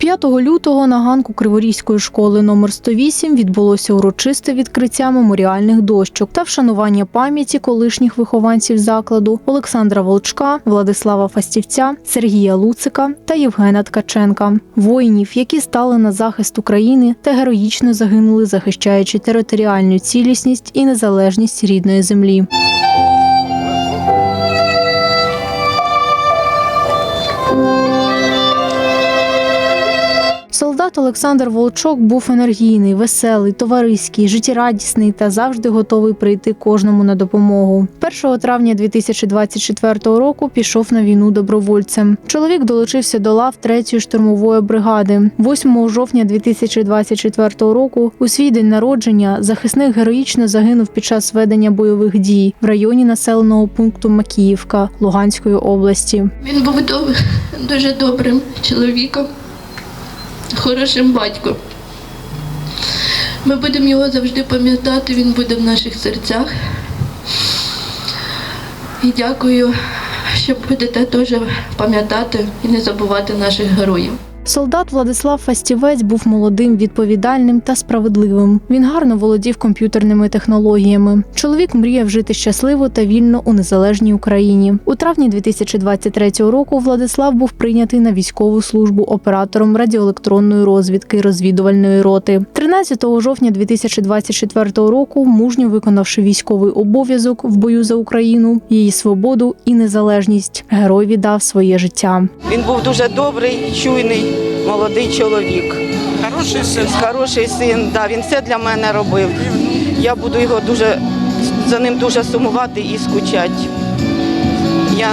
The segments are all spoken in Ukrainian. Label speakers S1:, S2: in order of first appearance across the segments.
S1: 5 лютого на ганку Криворізької школи номер 108 відбулося урочисте відкриття меморіальних дощок та вшанування пам'яті колишніх вихованців закладу Олександра Волчка, Владислава Фастівця, Сергія Луцика та Євгена Ткаченка, воїнів, які стали на захист України та героїчно загинули, захищаючи територіальну цілісність і незалежність рідної землі. Солдат Олександр Волчок був енергійний, веселий, товариський, життєрадісний та завжди готовий прийти кожному на допомогу. 1 травня 2024 року пішов на війну добровольцем. Чоловік долучився до лав 3-ї штурмової бригади. 8 жовтня 2024 року, у свій день народження, захисник героїчно загинув під час ведення бойових дій в районі населеного пункту Макіївка Луганської області.
S2: Він був дуже добрим чоловіком, хорошим батьком. Ми будемо його завжди пам'ятати, він буде в наших серцях. І дякую, що будете теж пам'ятати і не забувати наших героїв.
S1: Солдат Владислав Фастівець був молодим, відповідальним та справедливим. Він гарно володів комп'ютерними технологіями. Чоловік мріяв жити щасливо та вільно у незалежній Україні. У травні 2023 року Владислав був прийнятий на військову службу оператором радіоелектронної розвідки розвідувальної роти. 13 жовтня 2024 року, мужньо виконавши військовий обов'язок в бою за Україну, її свободу і незалежність, герой віддав своє життя.
S3: Він був дуже добрий, чуйний, молодий чоловік.
S4: Хороший син.
S3: Хороший син, да, він все для мене робив. Я буду його дуже за ним дуже сумувати і скучати. Я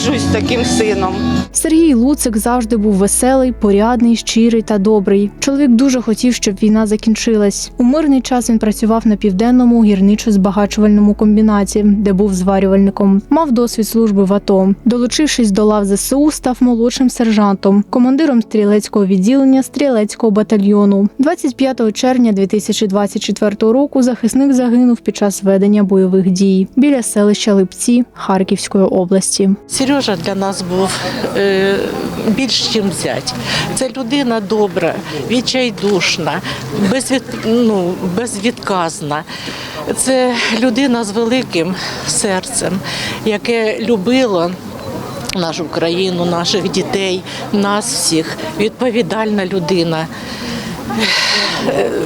S3: горжусь таким сином.
S1: Сергій Луцик завжди був веселий, порядний, щирий та добрий. Чоловік дуже хотів, щоб війна закінчилась. У мирний час він працював на південному гірничо-збагачувальному комбінаті, де був зварювальником. Мав досвід служби в АТО. Долучившись до лав ЗСУ, став молодшим сержантом, командиром стрілецького відділення стрілецького батальйону. 25 червня 2024 року захисник загинув під час ведення бойових дій біля селища Липці Харківської області.
S4: Сережа для нас був е, більш ніж зять. Це людина добра, відчайдушна, безвід, ну, безвідказна. Це людина з великим серцем, яке любило нашу країну, наших дітей, нас всіх. Відповідальна людина.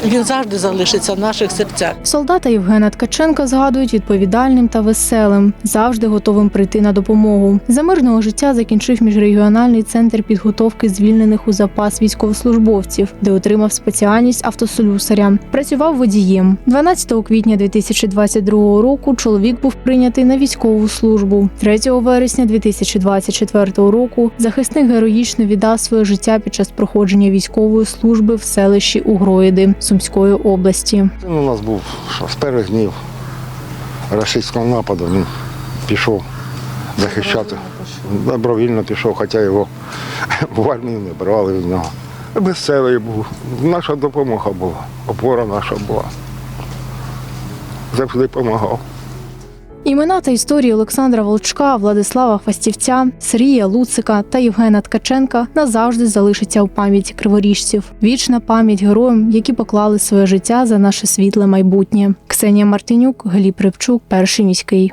S4: Він завжди залишиться в наших серцях.
S1: Солдата Євгена Ткаченка згадують відповідальним та веселим, завжди готовим прийти на допомогу. За мирного життя закінчив міжрегіональний центр підготовки звільнених у запас військовослужбовців, де отримав спеціальність автослюсаря. Працював водієм. 12 квітня 2022 року чоловік був прийнятий на військову службу. 3 вересня 2024 року захисник героїчно віддав своє життя під час проходження військової служби в селищі Угроїди Сумської області.
S5: Він у нас був з перших днів рашистського нападу. Він пішов захищати. Добровільно пішов, хоча його в армію не брали від нього. Веселий був. Наша допомога була, опора наша була. Завжди допомагав.
S1: Імена та історії Олександра Волчка, Владислава Фастівця, Сергія Луцика та Євгена Ткаченка назавжди залишаться у пам'яті криворіжців. Вічна пам'ять героям, які поклали своє життя за наше світле майбутнє. Ксенія Мартинюк, Гліб Рибчук, перший міський.